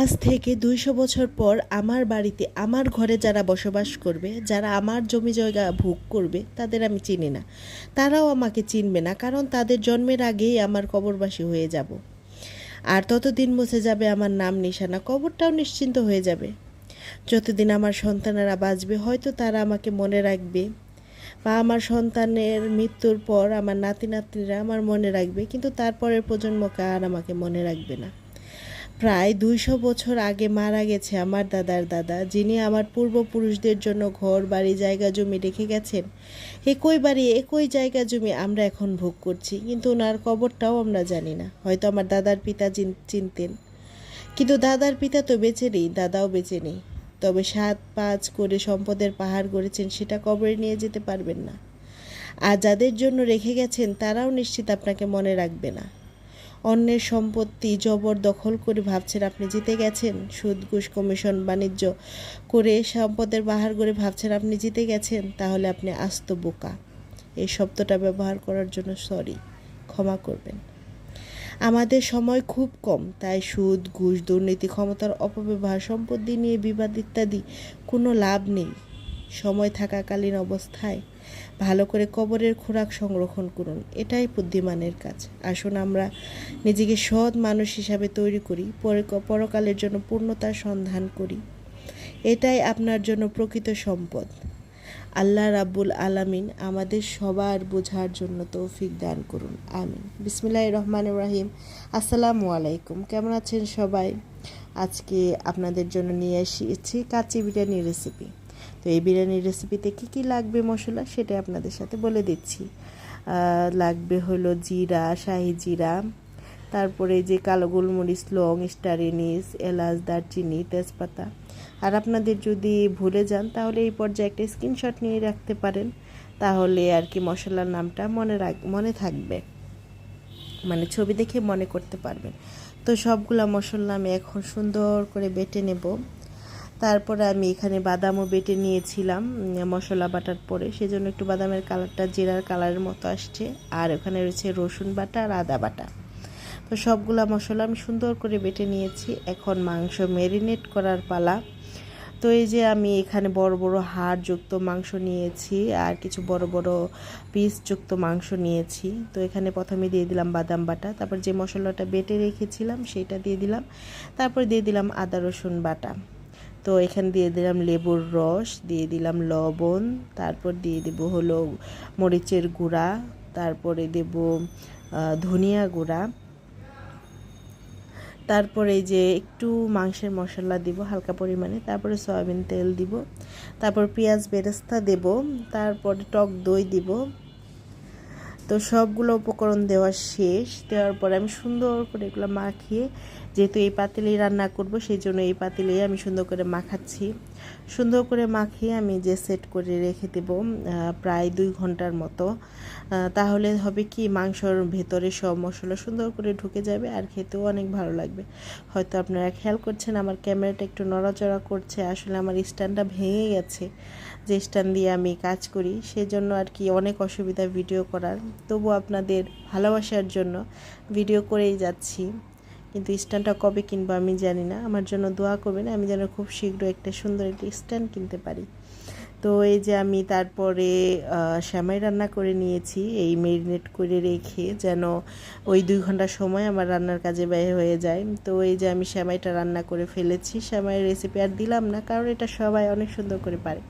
আজ থেকে দুইশো বছর পর আমার বাড়িতে আমার ঘরে যারা বসবাস করবে, যারা আমার জমি জায়গা ভোগ করবে, তাদের আমি চিনি না। তারাও আমাকে চিনবে না, কারণ তাদের জন্মের আগেই আমার কবরবাসী হয়ে যাব। আর ততদিন মুছে যাবে আমার নাম নিশানা, কবরটাও নিশ্চিন্ত হয়ে যাবে। যতদিন আমার সন্তানেরা বাঁচবে, হয়তো তারা আমাকে মনে রাখবে বা আমার সন্তানের মৃত্যুর পর আমার নাতি নাতনিরা আমার মনে রাখবে, কিন্তু তারপরের প্রজন্মকে আর আমাকে মনে রাখবে না। প্রায় দুইশো বছর আগে মারা গেছে আমার দাদার দাদা, যিনি আমার পূর্বপুরুষদের জন্য ঘর, বাড়ি, জায়গা জমি রেখে গেছেন। একই বাড়ি, একই জায়গা জমি আমরা এখন ভোগ করছি, কিন্তু ওনার কবরটাও আমরা জানি না। হয়তো আমার দাদার পিতা চিন- চিনতেন। কিন্তু দাদার পিতা তো বেঁচে নেই, দাদাও বেঁচে নেই। তবে সাত, পাঁচ করে সম্পদের পাহাড় গড়েছেন, সেটা কবরে নিয়ে যেতে পারবেন না। আর যাদের জন্য রেখে গেছেন, তারাও নিশ্চিত আপনাকে মনে রাখবে না। অন্যের সম্পত্তি জবর দখল করে ভাবছেন আপনি জিতে গেছেন। সুদ ঘুষ কমিশন বাণিজ্য করে সম্পদের বাহার করে ভাবছেন আপনি জিতে গেছেন, তাহলে আপনি আস্ত বোকা। এই শব্দটা ব্যবহার করার জন্য সরি, ক্ষমা করবেন। আমাদের সময় খুব কম, তাই সুদ, ঘুষ, দুর্নীতি, ক্ষমতার অপব্যবহার, সম্পত্তি নিয়ে বিবাদ ইত্যাদি কোনো লাভ নেই। সময় থাকাকালীন অবস্থায় ভালো করে কবরের খোরাক সংরক্ষণ করুন, এটাই বুদ্ধিমানের কাজ। আসুন আমরা নিজেকে সৎ মানুষ হিসাবে তৈরি করি, পরে পরকালের জন্য পূর্ণতার সন্ধান করি। এটাই আপনার জন্য প্রকৃত সম্পদ। আল্লাহ রাব্বুল আলামিন আমাদের সবার বোঝার জন্য তৌফিক দান করুন, আমিন। বিসমিল্লাহ রহমান রাহিম। আসসালামু আলাইকুম, কেমন আছেন সবাই? আজকে আপনাদের জন্য নিয়ে এসেছি কাচি বিরিয়ানি রেসিপি তো এই বিরিয়ানির রেসিপিতে কী কী লাগবে মশলা সেটা আপনাদের সাথে বলে দিচ্ছি। লাগবে হলো জিরা, শাহি জিরা, তারপরে যে কালো গোলমরিচ, লং, স্টার এনিস এলাচ, দারচিনি, তেজপাতা। আর আপনাদের যদি ভুলে যান, তাহলে এই পর্যায়ে একটা স্ক্রিনশট নিয়ে রাখতে পারেন। তাহলে আর কি মশলার নামটা মনে রাখ, মনে থাকবে। মানে ছবি দেখে মনে করতে পারবেন। তো সবগুলা মশলা আমি এখন সুন্দর করে বেটে নেব। তারপরে আমি এখানে বাদামও বেটে নিয়েছিলাম মশলা বাটার পরে। সেজন্য একটু বাদামের কালারটা জিরার কালারের মতো আসছে। আর ওখানে রয়েছে রসুন বাটা আর আদা বাটা। তো সবগুলা মশলা আমি সুন্দর করে বেটে নিয়েছি। এখন মাংস ম্যারিনেট করার পালা। তো এই যে আমি এখানে বড় বড় হাড়যুক্ত মাংস নিয়েছি আর কিছু বড় বড় পিসযুক্ত মাংস নিয়েছি। তো এখানে প্রথমে দিয়ে দিলাম বাদাম বাটা, তারপর যে মশলাটা বেটে রেখেছিলাম সেটা দিয়ে দিলাম। তারপর দিয়ে দিলাম আদা রসুন বাটা। তো এখানে দিয়ে দিলাম লেবুর রস, দিয়ে দিলাম লবণ, তারপর দিয়ে দেব হলো মরিচের গুঁড়া, তারপরে দেব ধনিয়া গুঁড়া। তারপরে যে একটু মাংসের মশলা দিব হালকা পরিমাণে, তারপরে সয়াবিন তেল দিব, তারপর পেঁয়াজ বেরেস্তা দেব, তারপরে টক দই দিব তো সবগুলো উপকরণ দেওয়া শেষ। দেওয়ার পরে আমি সুন্দর করে এগুলো মাখিয়ে, যেহেতু এই পাতিলেই রান্না করব সেই জন্য এই পাতিলেই আমি সুন্দর করে মাখাচ্ছি। সুন্দর করে মাখিয়ে আমি যে সেট করে রেখে দেব প্রায় দুই ঘণ্টার মতো। তাহলে হবে কি, মাংসর ভেতরে সব মশলা সুন্দর করে ঢুকে যাবে আর খেতেও অনেক ভালো লাগবে। হয়তো আপনারা খেয়াল করছেন, আমার ক্যামেরাটা একটু নড়াচড়া করছে, আসলে আমার স্ট্যান্ডটা ভেঙে গেছে। যে স্ট্যান্ড দিয়ে আমি কাজ করি, সেজন্য আর কি অনেক অসুবিধা ভিডিও করার। তবু আপনাদের ভালোবাসার জন্য ভিডিও করেই যাচ্ছি। কিন্তু স্ট্যান্ডটা কবে কিনবো আমি জানি না। আমার জন্য দোয়া করবেন, আমি যেন খুব শীঘ্র একটা সুন্দর একটি স্ট্যান্ড কিনতে পারি। তো এই যে আমি তারপরে শ্যামাই রান্না করে নিয়েছি, এই মেরিনেট করে রেখে যেন ওই দুই ঘণ্টা সময় আমার রান্নার কাজে ব্যয় হয়ে যায়। তো এই যে আমি শ্যামাইটা রান্না করে ফেলেছি শ্যামাইয়ের রেসিপি আর দিলাম না, কারণ এটা সবাই অনেক সুন্দর করে পারে।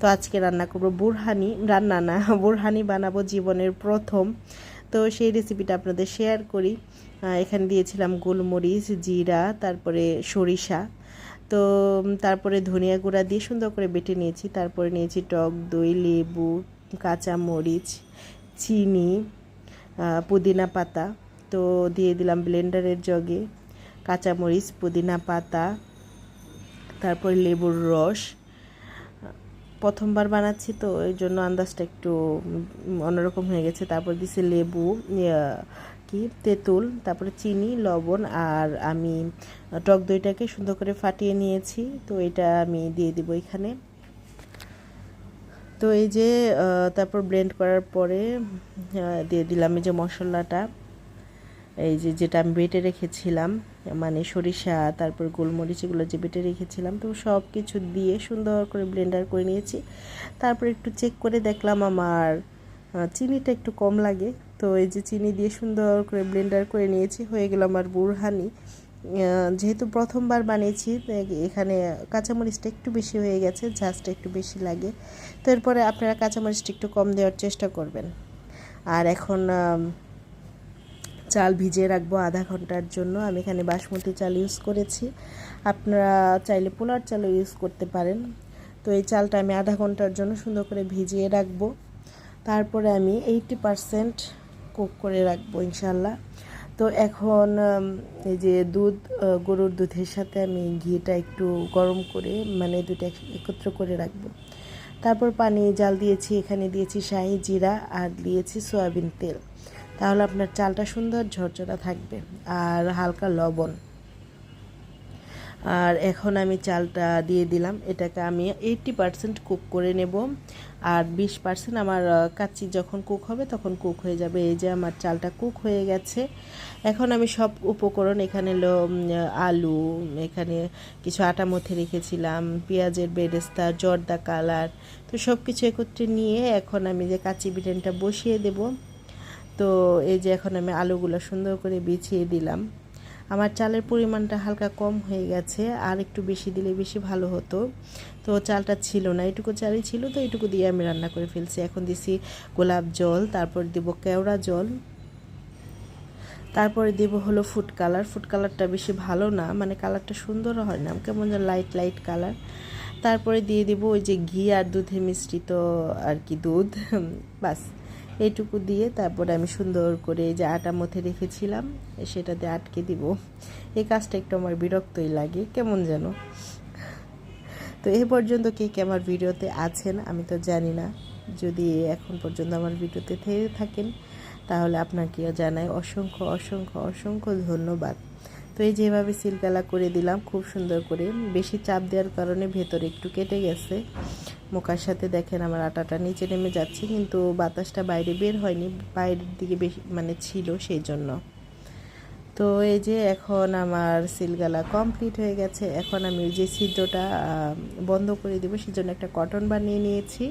তো আজকে রান্না করব বুরহানি, রান্না না, বুরহানি বানাবো জীবনের প্রথম। তো সেই রেসিপিটা আপনাদের শেয়ার করি। এখানে দিয়েছিলাম গোলমরিচ, জিরা, তারপরে সরিষা। তো তারপরে ধনিয়া গুঁড়া দিয়ে সুন্দর করে বেটে নিয়েছি। তারপরে নিয়েছি টক দই, লেবু, কাঁচা মরিচ, চিনি পুদিনা পাতা। তো, দিয়ে দিলাম ব্লেন্ডারের জগে কাঁচা মরিচ, পুদিনা পাতা, তারপর লেবুর রস। প্রথমবার বানাচ্ছি তো ওই জন্য আন্দাজটা একটু অন্যরকম হয়ে গেছে। তারপর দিছি লেবু কি, তেঁতুল, তারপরে চিনি, লবণ, আর আমি টক দইটাকে সুন্দর করে ফাটিয়ে নিয়েছি। তো এটা আমি দিয়ে দিব এখানে। তো এই যে তারপর ব্লেন্ড করার পরে দিয়ে দিলাম এই যে মশলাটা। এই যে, যেটা আমি বেটে রেখেছিলাম মানে সরিষা, তারপর গোলমরিচ এগুলো যে বেটে রেখেছিলাম, তো সব কিছু দিয়ে সুন্দর করে ব্লেন্ডার করে নিয়েছি। তারপর একটু চেক করে দেখলাম আমার চিনিটা একটু কম লাগে। তো এই যে চিনি দিয়ে সুন্দর করে ব্লেন্ডার করে নিয়েছি, হয়ে গেল আমার বুরহানি। যেহেতু প্রথমবার বানিয়েছি এখানে কাঁচামরিচটা একটু বেশি হয়ে গেছে ঝাঁজটা একটু বেশি লাগে। তো এরপরে আপনারা কাঁচামরিচটা একটু কম দেওয়ার চেষ্টা করবেন। আর এখন চাল ভিজিয়ে রাখব আধা ঘণ্টার জন্য। আমি এখানে বাসমতি চাল ইউজ করেছি। আপনারা চাইলে পোলার চালও ইউজ করতে পারেন। তো এই চালটা আমি আধা ঘণ্টার জন্য সুন্দর করে ভিজিয়ে রাখব। তারপরে আমি এইটি পারসেন্ট কুক করে রাখব ইনশাল্লাহ তো এখন এই যে দুধ গরুর দুধের সাথে আমি ঘিটা একটু গরম করে মানে দুটো একত্র করে রাখব। তারপর পানি, জাল দিয়েছি, এখানে দিয়েছি শাহি জিরা আর দিয়েছি সয়াবিন তেল। তাহলে আপনার চালটা সুন্দর ঝরঝরা থাকবে আর হালকা লবণ। আর এখন আমি চালটা দিয়ে দিলাম। এটাকে আমি এইটটি পারসেন্ট কুক করে নেব। আর বিশ পার্সেন্ট আমার কাচ্চি যখন কুক হবে তখন কুক হয়ে যাবে। এই যে আমার চালটা কুক হয়ে গেছে। এখন আমি সব উপকরণ এখানে হলো আলু, এখানে কিছু আটা মথে রেখেছিলাম, পেঁয়াজের বেরেস্তা, জর্দা কালার, তো সব কিছু একত্রে নিয়ে এখন আমি যে কাচ্চি বিরিয়ানিটা বসিয়ে দেব। তো এই যে এখন আমি আলুগুলো সুন্দর করে বিছিয়ে দিলাম। আমার চালের পরিমাণটা হালকা কম হয়ে গেছে, আর একটু বেশি দিলে বেশি ভালো হতো। তো চালটা ছিল না, এটুকু চালই ছিল, তো এটুকু দিয়ে আমি রান্না করে ফেলছি। এখন দিছি গোলাপ জল, তারপর দিব কেওড়া জল। তারপরে দেবো হলো ফুড কালার ফুড কালারটা বেশি ভালো না মানে কালারটা সুন্দর হয় না, কেমন যেন লাইট লাইট কালার তারপরে দিয়ে দিব ওই যে ঘি আর দুধে মিশ্রিত আর কি দুধ, বাস। এইটুকু দিয়ে তারপরে আমি সুন্দর করে যে আটা মথে রেখেছিলাম সেটাতে আটকে দিব। এই কাজটা একটু আমার বিরক্তই লাগে, কেমন যেন। তো এ পর্যন্ত কে কে আমার ভিডিওতে আছেন আমি তো জানি না। যদি এখন পর্যন্ত আমার ভিডিওতে থেকে থাকেন, তাহলে আপনাকেও জানাই অসংখ্য অসংখ্য অসংখ্য ধন্যবাদ। তো এই যেভাবে সিলকালা করে দিলাম, খুব সুন্দর করে। বেশি চাপ দেওয়ার কারণে ভেতরে একটু কেটে গেছে। মোকার সাথে দেখেন আমার আটাটা নিচে নেমে যাচ্ছে, কিন্তু বাতাসটা বাইরে বের হয়নি, বাইরের দিকে বেশি মানে ছিল সেই জন্য তো এই যে এখন আমার সিলগালা কমপ্লিট হয়ে গেছে, এখন আমি যে ছিদ্রটা বন্ধ করে দেবো সেজন্য একটা কটন বার নিয়ে নিয়েছি।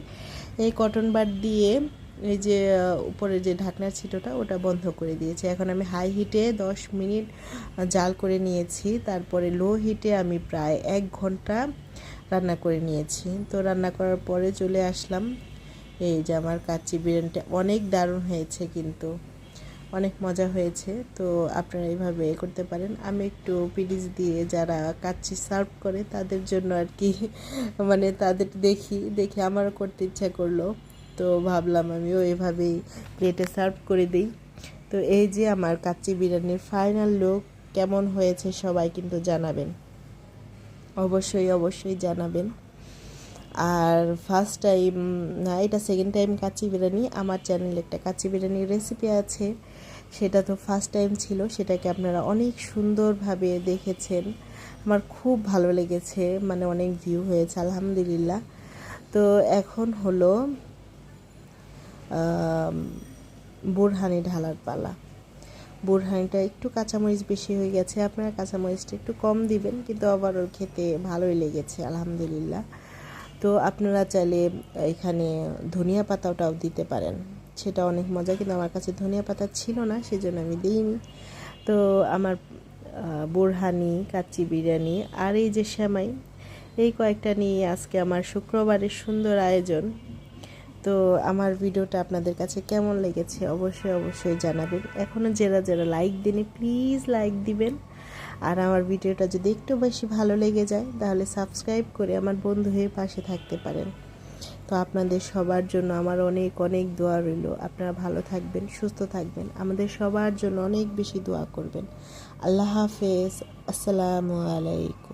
এই কটন বার দিয়ে এই যে উপরে যে ঢাকনার ছিটোটা, ওটা বন্ধ করে দিয়েছি। এখন আমি হাই হিটে দশ মিনিট জাল করে নিয়েছি, তারপরে লো হিটে আমি প্রায় এক ঘণ্টা রান্না করে নিয়েছি। তো রান্না করার পরে চলে আসলাম। এই যে আমার কাচ্চি বিরিয়ানিটা অনেক দারুণ হয়েছে কিন্তু। অনেক মজা হয়েছে। তো আপনারা এইভাবে করতে পারেন। আমি একটু পিডিস দিয়ে যারা কাচ্চি সার্ভ করে তাদের জন্য আর কি মানে তাদের দেখি, দেখে আমারও করতে ইচ্ছা করল। তো ভাবলাম আমিও এভাবেই প্লেটে সার্ভ করে দিই। তো এই যে আমার কাচ্চি বিরিয়ানির ফাইনাল লুক কেমন হয়েছে সবাই কিন্তু জানাবেন। অবশ্যই অবশ্যই জানাবেন। আর ফার্স্ট টাইম না, এটা সেকেন্ড টাইম কাচ্চি বিরিয়ানি। আমার চ্যানেলে একটা কাচ্চি বিরিয়ানির রেসিপি আছে। সেটা তো ফার্স্ট টাইম ছিল। সেটাকে আপনারা অনেক সুন্দরভাবে দেখেছেন। আমার খুব ভালো লেগেছে। মানে অনেক ভিউ হয়েছে, আলহামদুলিল্লাহ। তো এখন হলো বুরহানি ঢালার পালা। বুরহানিটা একটু কাঁচামরিচ বেশি হয়ে গেছে, আপনারা কাঁচামরিচটা একটু কম দিবেন, কিন্তু ওভারঅল খেতে ভালোই লেগেছে, আলহামদুলিল্লাহ। তো আপনারা চাইলে এখানে ধনিয়া পাতাটাও দিতে পারেন, সেটা অনেক মজা, কিন্তু আমার কাছে ধনিয়া পাতা ছিল না, সেজন্য আমি দিইনি। তো আমার বোরহানি, কাচ্চি বিরিয়ানি আর এই যে শ্যামাই এই কয়েকটা নিয়ে আজকে আমার শুক্রবারের সুন্দর আয়োজন। তো আমার ভিডিওটা আপনাদের কাছে কেমন লেগেছে অবশ্যই অবশ্যই জানাবেন। এখনও যারা যারা লাইক দিনে প্লিজ লাইক দিবেন। আর আমার ভিডিওটা যদি একটু বেশি ভালো লেগে যায়, তাহলে সাবস্ক্রাইব করে আমার বন্ধু হয়ে পাশে থাকতে পারেন। তো আপনাদের সবার জন্য আমার অনেক অনেক দোয়া রইল। আপনারা ভালো থাকবেন, সুস্থ থাকবেন। আমাদের সবার জন্য অনেক বেশি দোয়া করবেন। আল্লাহ হাফেজ। আসসালামু আলাইকুম।